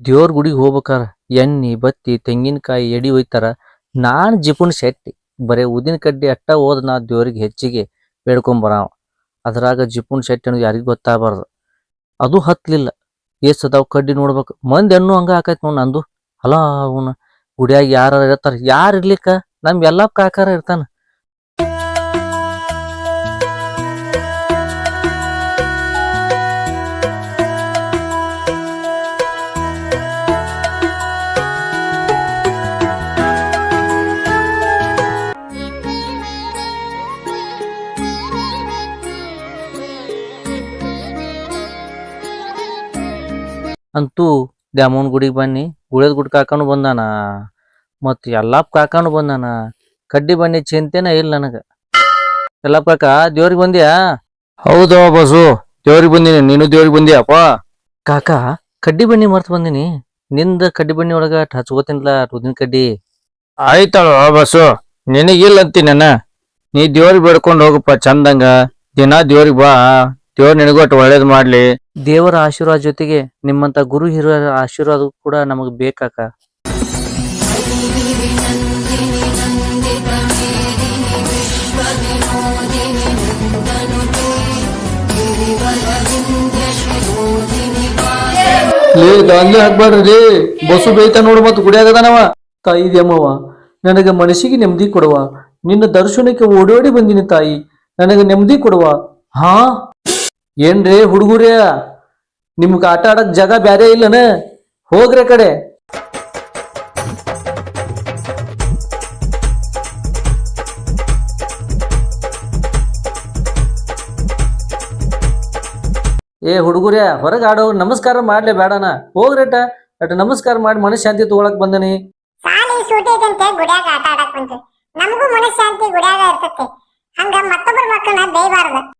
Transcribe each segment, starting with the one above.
ದೇವ್ರ ಗುಡಿಗೆ ಹೋಗ್ಬೇಕಾರ, ಎಣ್ಣೆ, ಬತ್ತಿ, ತೆಂಗಿನಕಾಯಿ, ಎಡಿ ಹೋಯ್ತಾರ ನಾನ್ ಜಿಪುಣ್ ಶೆಟ್ಟಿ, ಬರೇ ಉದಿನ ಕಡ್ಡಿ ಅಟ್ಟ ಹೋದ ನಾ ದೇವ್ರಿಗೆ ಹೆಚ್ಚಿಗೆ ಬೇಡ್ಕೊಂಬರಾವ. ಅದ್ರಾಗ ಜಿಪುಣ್ ಶೆಟ್ಟಿ ಅನ್ನೋದು ಯಾರಿಗೂ ಗೊತ್ತಾಗಬಾರ್ದು. ಅದು ಹತ್ಲಿಲ್ಲ. ಎಸ್ ಅದಾವ್ ಕಡ್ಡಿ ನೋಡ್ಬೇಕು. ಮಂದಿ ಹೆಣ್ಣು ಹಂಗ ಆಕೈತಿ ನೋಡ್ ನಂದು. ಅಲ್ಲ ಅವನ ಗುಡಿಯಾಗ ಯಾರ ಇರ್ತಾರ. ಯಾರ್ ಇರ್ಲಿಕ್ಕ? ನಮ್ ಎಲ್ಲ ಕಾಕಾರ ಇರ್ತಾನ. ಅಂತೂ ದ್ಯಾಮವ್ವನ್ ಗುಡಿಗೆ ಬನ್ನಿ. ಗುಳೇದ ಗುಡ್ ಕಾಕೊಂಡು ಬಂದಾನ. ಮತ್ತು ಎಲ್ಲಪ್ಪ ಕಾಕನು ಬಂದಾನ. ಕಡ್ಡಿ ಬನ್ನಿ ಚಿಂತೆನೇ ಇಲ್ಲ ನನಗೆ. ಎಲ್ಲಪ್ಪ ಕಾಕ ದೇವ್ರಿಗೆ ಬಂದ್ಯಾ? ಹೌದು ಬಸು ದೇವ್ರಿಗೆ ಬಂದಿನಿ. ನೀನು ದೇವ್ರಿಗೆ ಬಂದ್ಯಾಪ ಕಾಕ ಕಡ್ಡಿ ಬನ್ನಿ ಮರ್ತು ಬಂದಿನಿ. ನಿಂದ ಕಡ್ಡಿ ಬನ್ನಿ ಒಳಗ ಹಚ್ಕೋತಿನ್ಲ ಉದಿನ ಕಡ್ಡಿ. ಆಯ್ತಳ ಬಸ್ಸು ನಿನಗಿಲ್ಲ ಅಂತೀನ ನೀ ದೇವ್ರಿಗೆ ಬೇಡ್ಕೊಂಡು ಹೋಗಪ್ಪ ಚಂದಂಗ. ದಿನ ದೇವ್ರಿಗೆ ಬಾ. ದೇವ್ರ ನಿನಗೊಟ್ಟು ಒಳ್ಳೇದ್ ಮಾಡ್ಲಿ. ದೇವರ ಆಶೀರ್ವಾದ ಜೊತೆಗೆ ನಿಮ್ಮಂತ ಗುರು ಹಿರಿಯರ ಆಶೀರ್ವಾದ ಕೂಡ ನಮಗ್ ಬೇಕಾಕ. ಲೇ ದಾಂಧಲೆ ಹಾಕ್ಬಾರ್ರಿ ಬಸ್ಸು ಬೇಯ್ತಾ ನೋಡು ಮತ್ತೆ ಗುಡಿಯಾಗದಾನವ ತಾಯಿ ದೇಮವ್ವ ನನಗೆ ಮನಸ್ಸಿಗೆ ನೆಮ್ಮದಿ ಕೊಡುವ. ನಿನ್ನ ದರ್ಶನಕ್ಕೆ ಓಡೋಡಿ ಬಂದಿನಿ ತಾಯಿ. ನನಗೆ ನೆಮ್ಮದಿ ಕೊಡುವ. ಹಾ? ಏನ್ರೇ ಹುಡುಗರೇ? ನಿಮ್ಗೆ ಆಟ ಆಡಕ್ ಜಾಗ ಬ್ಯಾರೆ ಇಲ್ಲನ? ಹೋಗ್ರೆ ಕಡೆ. ಏ ಹುಡುಗರೇ, ಹೊರಗೆ ಆಡೋ ನಮಸ್ಕಾರ ಮಾಡ್ಲೇ ಬೇಡನ ಹೋಗ್ರೇಟ ಅಟ್. ನಮಸ್ಕಾರ ಮಾಡಿ ಮನಃಶಾಂತಿ ತಗೊಳಕ್ ಬಂದನಿ. ಸಾಲಿ ಆಟ ಆಡಕ್ ಬಂತು ನಮಗೂ ಮನಃಶಾಂತಿ ಗುಡ್ಯಾಗ ಇರ್ತೈತಿ. ಹಂಗ ಮತ್ತೊಬ್ಬರ ಮಕ್ಕಳನ್ನ ಬೇಯಬಾರ್ದು.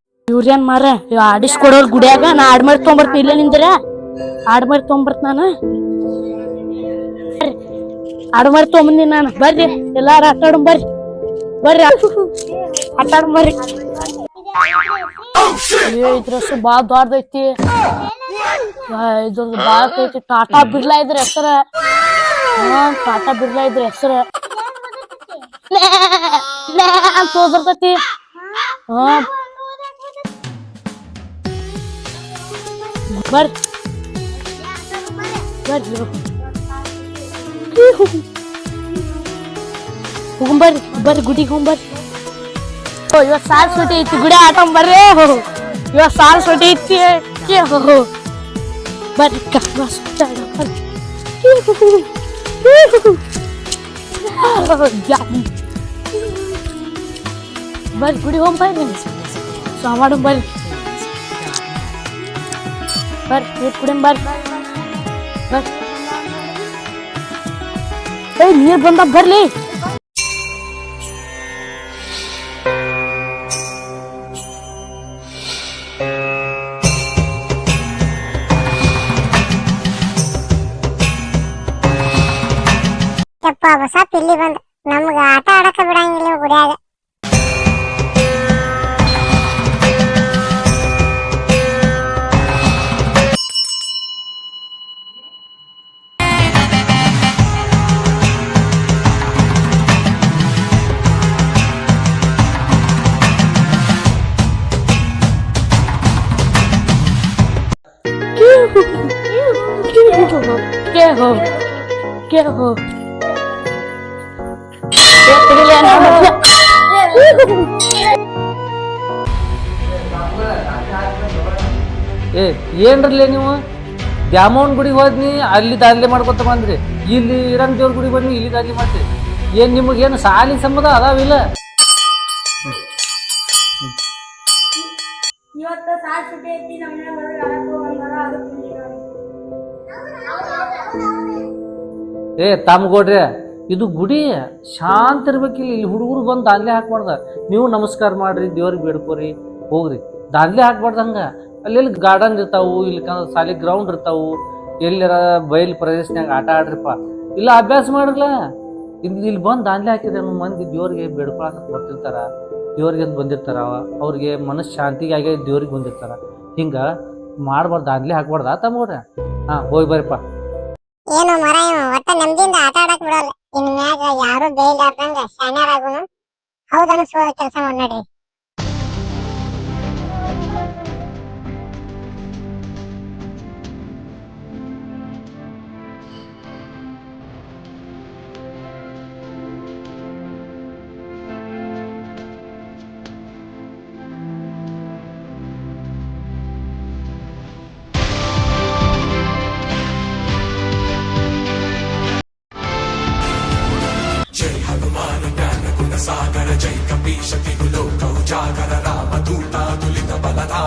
ಇವ್ರೇನ್ ಮಾರ ಆಡಿಸ್ಕೊಡೋರ್ ಗುಡಿಯಾಗ ನಾ ಆಡ್ ಮಾಡಿ ತೊಗೊಂಬರ್ತೀನಿ ಇಲ್ಲ ನಿಂದ್ರ? ಆಡ್ ಮಾಡಿ ತೊಗೊಂಬರ್ತ ನಾನು? ಬರ್ರಿ. ಆಡ್ ಮಾಡಿ ತೊಂಬಂದಿನ ನಾನು. ಬರ್ರಿ. ಎಲ್ಲಾರು ಆಟ ಆಡೋಣ ಬರ್ರಿ. ಬರ್ರಿ. ಆಟ ಆಡೋಣ ಬರ್ರಿ ಇದ್ರಷ್ಟು ಬಾಳ ದೊಡ್ಡದೈತಿ ಇದ್ರದ್ದು ಬಾಳ ಐತಿ. ಟಾಟಾ ಬಿರ್ಲಾ ಇದ್ರ ಹೆಸರ. ಟಾಟಾ ಬಿರ್ಲಾ ಇದ್ರ ಹೆಸರ. ಅಂತ ಹಾ. ಬರ್ರಿ ಬರ್ರಿ ಹೋಗಂಬರ್ರಿ ಬರ್ರಿ ಗುಡಿಗೆ ಹೋಗಂಬರ್ರಿ ಓ ಇವತ್ತು ಸಾಲ್ ಸುಟಿ ಐತಿ ಗುಡಿ ಆಟ ಬರ್ರಿ ಇವತ್ತು ಸಾಲ್ ಸುಟಿ ಐತಿ ಏ ಹೋ ಹೋ. ಬರ್ರಿ ಕಬ್ಬ ಸುತ್ತಾಡ ಬರ್ರಿ ಬರ್ರಿ ಗುಡಿ ಹೋಗ್ಬರ್ರಿ ಸಾಮಾಡು ಬರ್ರಿ ಬರ್ರಿ ನೀರ್ ಕುಡಿಯಂ ಬರ್ರಿ ಬರ್ರಿ ಏ, ನೀರ್ ಬರ್ಲಿ. ಹೊಸ ಪಿಲ್ಲಿ ಬಂದ್. ನಮ್ಗ ಆಟ ಆಡಕ ಬಿಡಂಗಿಲ್ಲ ಗುಡ್ಯಾಗ. हो के हो ये पिघले ना ಏ ಏನ್ರಲ್ಲೇ ನೀವು ದ್ಯಾಮವ್ವನ್ ಗುಡಿಗೆ ಹೋದ್ನಿ ಅಲ್ಲಿ ದಾದ್ಲೆ ಮಾಡ್ಕೊತ ಬಂದ್ರಿ ಇಲ್ಲಿ ಇರಂಗ್ ದೇವ್ರ ಗುಡಿಗೆ ಬಂದ್ನಿ ಇಲ್ಲಿ ದಾದ್ಲೆ ಮಾಡ್ತೀರಿ ಏನ್ ನಿಮಗೇನು ಸಾಲಿ ಸಂಬಂಧ ಅದಾವಿಲ್ಲ ಏ, ತಮ್ಗೋಡ್ರೆ, ಇದು ಗುಡಿ. ಶಾಂತ ಇರ್ಬೇಕಿಲ್ಲ ಇಲ್ಲಿ. ಹುಡುಗರು ಬಂದು ದಾದ್ಲೆ ಹಾಕ್ಬಾರ್ದ. ನೀವು ನಮಸ್ಕಾರ ಮಾಡ್ರಿ, ದೇವ್ರಿಗೆ ಬೇಡ್ಕೋರಿ, ಹೋಗ್ರಿ. ದಾಂದ್ಲೆ ಹಾಕ್ಬಾರ್ದ ಹಂಗ. ಅಲ್ಲಿ ಗಾರ್ಡನ್ ಇರ್ತಾವು, ಇಲ್ಲಿ ಸಾಲಿ ಗ್ರೌಂಡ್ ಇರ್ತಾವು. ಎಲ್ಲಿರ ಬಯಲು ಪ್ರದೇಶನಾಗ ಆಟ ಆಡ್ರಿಪ್ಪ. ಇಲ್ಲ ಅಭ್ಯಾಸ ಮಾಡ್ರಲ್ಲ. ಇಲ್ಲಿ ಇಲ್ಲಿ ಬಂದು ದಾಂದ್ಲೆ ಹಾಕಿದ್ರೆ ಮಂದಿ ದೇವ್ರಿಗೆ ಬೇಡ್ಕೊಳಕ ಬರ್ತಿರ್ತಾರ. ದೇವ್ರಿಗೆ ಅಂತ ಬಂದಿರ್ತಾರ. ಅವ್ರಿಗೆ ಮನಸ್ಸು ಶಾಂತಿಗಾಗಿ ದೇವ್ರಿಗೆ ಬಂದಿರ್ತಾರ. ಹಿಂಗ ಮಾಡ್ಬಾರ್ದು ದಾಂದ್ಲೆ ಹಾಕ್ಬಾರ್ದ. ತಮ್ಮವ್ರೆ ಹಾ, ಹೋಗಿ ಬರ್ರಿಪ್ಪ. ಏನು ಮರ ಒಟ್ಟ ನೆಮ್ಮದಿಯಿಂದ ಆಟ ಆಡಕ್ ಬಿಡಲ್ಲ. ಇನ್ ಮ್ಯಾಗ ಯಾರು ಗೈಲಾರ್ದಂಗ ಶಾನ್ಯಾರಾಗುನು ಹೌದನ್ನ ಕೆಲಸ ಮಾಡಿ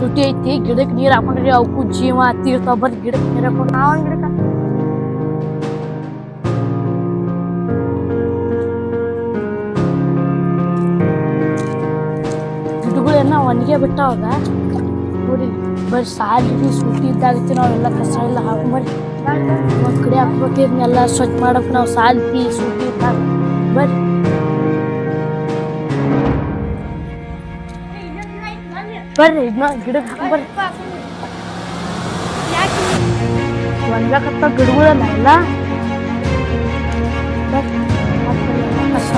ಸುಟಿ ಐತಿ ಗಿಡಕ್ಕೆ ನೀರ್ ಹಾಕೊಂಡ್ರಿ ಅವಕ್ಕೂ ಜೀವ ತೀರ್ತಾವ ಬರ್ರಿ ಗಿಡಕ್ಕೆ ನೀರ್ ಹಾಕೊಂಡು ನಾವು ಗಿಡಕ್ಕೆ ಗಿಡಗಳೆಲ್ಲ ಒಣಗೆ ಬಿಟ್ಟಾವಾಗ ನೋಡಿ ಬರ್ರಿ ಸಾಲಿಗೆ ಶುಟಿ ಇದ್ದಾಗತ್ತಿ ನಾವೆಲ್ಲ ಕಸ ಎಲ್ಲ ಹಾಕೊಂಡ್ಬರಿ ಒಂದ್ ಕಡೆ ಹಾಕ್ಬೇಕು ಇದನ್ನೆಲ್ಲ ಸ್ವಚ್ಛ ಮಾಡಕ್ ನಾವು ಸಾಲ್ತಿ ಶುಟಿ ಇದ್ದಾಗ. ಬರ್ರಿ ಬರ್ರಿ ಇದನ್ನ ಗಿಡಕ್ಕೆ ಹಾಕೊಂಬರ್ರಿ ಒಣಗಾಕತ್ತ ಗಿಡಗಳಲ್ಲ ಎಲ್ಲ ಬರ್ರಿ, ಹಾಕ್ಬರ್ರಿ ಎಲ್ಲ ಕಸ.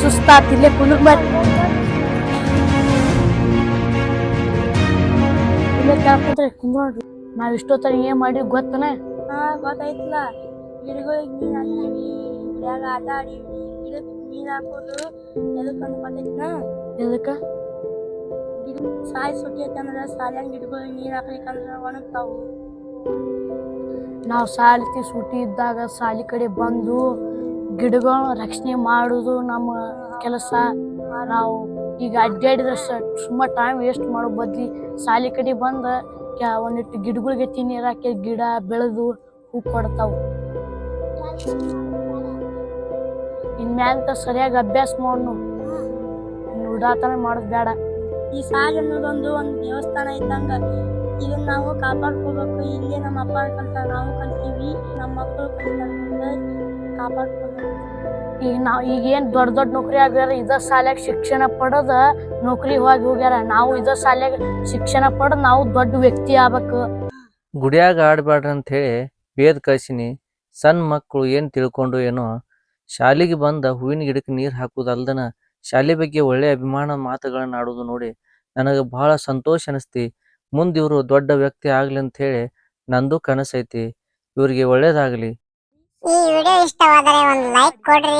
ಸುಸ್ತಾತ್ ಇಲ್ಲೇ ಕುಲಕ್ ಬರ್ರಿ ಇಲ್ಲೇ ಕೇಳ್ಕೊಂಡ್ರೆ ಕುಂದ್ರಿ ನಾವ್ ಇಷ್ಟೊತ್ತರ ಏನ್ ಮಾಡಿ ಗೊತ್ತನ ಹಾ ಗೊತ್ತಾಯ್ತಲ್ಲ ಗಿಡಗಳಿಗೆ ನೀರ್ ಹಾಕಿವಿ ಗಿಡದಾಗ ಆಟ ಆಡಿವಿ ಗಿಡಕ್ಕೆ ನೀರ್ ಹಾಕೋದು ಎದಕ್ಕಂತ ಗೊತ್ತೈತ್ನ ಎದಕ್ಕ? ಸಾಯಿ ಸುಟ್ಟಿ ಐತಂದ್ರ ಸಾಲ್ಯಾಗ ಗಿಡಗಳಿಗೆ ನೀರ್ ಹಾಕ್ಲಿಕ್ಕಂದ್ರ ಒಣಗ್ತಾವು. ನಾವು ಸಾಲಿಗೆ ಸೂಟಿ ಇದ್ದಾಗ ಸಾಲಿ ಕಡೆ ಬಂದು ಗಿಡಗಳ ರಕ್ಷಣೆ ಮಾಡುದು ನಮ್ಮ ಕೆಲಸ. ನಾವು ಈಗ ಅಡ್ಡಾಡಿದ್ರೆ ಸುಮ್ಮ ಟೈಮ್ ವೇಸ್ಟ್ ಮಾಡೋ ಬದ್ಲಿ ಸಾಲಿ ಕಡೆ ಬಂದ ಒಂದಿಟ್ಟು ಗಿಡಗಳಿಗೆ ತಿನ್ನೀರಾಕಿ ನೀರ್ ಹಾಕಿ ಗಿಡ ಬೆಳೆದು ಹೂ ಕೊಡ್ತಾವು. ಇನ್ಮ್ಯಾಲ ಸರಿಯಾಗಿ ಅಭ್ಯಾಸ ಮಾಡ್ನು. ಉಡಾತನ ಮಾಡೋದು ಬೇಡ ಈ ಸಾಗ್ ಅನ್ನೋದೊಂದು ಒಂದು ದೇವಸ್ಥಾನ ಇದ್ದಂಗ. ಇದನ್ನ ನಾವು ಕಾಪಾಡ್ಕೋಬೇಕು. ಇಲ್ಲಿ ನಮ್ಮ ಅಪ್ಪ ಕಲ್ತಾರ ನಾವು ಕಲ್ತೀವಿ. ನಮ್ಮ ಮಕ್ಕಳು ಕಲಿತಾರೆ ಕಾಪಾಡ್ಕೋಬೇಕು. ಈಗ ನಾವು ಈಗ ಏನ್ ದೊಡ್ಡ ದೊಡ್ಡ ನೌಕರಿ ಆಗ್ಯಾರ ಇದ ಶಾಲ್ಯಾಗ ಶಿಕ್ಷಣ ಪಡೆದ ನೌಕರಿ ಹೋಗಿ ಹೋಗ್ಯಾರ. ನಾವು ಇದ ಶಾಲ್ಯಾಗ ಶಿಕ್ಷಣ ಪಡೆದ್ ನಾವು ದೊಡ್ಡ ವ್ಯಕ್ತಿ ಆಗ್ಬೇಕು. ಗುಡಿಯಾಗ ಆಡಬೇಡ್ರಿ ಅಂತ ಹೇಳಿ ಬೇದ್ ಕಳ್ಸಿನಿ. ಸಣ್ಣ ಮಕ್ಕಳು ಏನು ತಿಳ್ಕೊಂಡು ಏನೋ ಶಾಲೆಗೆ ಬಂದ ಹೂವಿನ ಗಿಡಕ್ಕೆ ನೀರು ಹಾಕುದಲ್ದನ ಶಾಲೆ ಬಗ್ಗೆ ಒಳ್ಳೆ ಅಭಿಮಾನ ಮಾತುಗಳನ್ನ ಆಡೋದು ನೋಡಿ ನನಗೆ ಬಹಳ ಸಂತೋಷ ಅನಿಸ್ತಿ. ಮುಂದೆ ಇವರು ದೊಡ್ಡ ವ್ಯಕ್ತಿ ಆಗ್ಲಿ ಅಂತ ಹೇಳಿ ನಂದು ಕನಸೈತಿ. ಇವರಿಗೆ ಒಳ್ಳೇದಾಗ್ಲಿ. ಈ ವಿಡಿಯೋ ಇಷ್ಟವಾದರೆ ಒಂದು ಲೈಕ್ ಕೊಡ್ರಿ.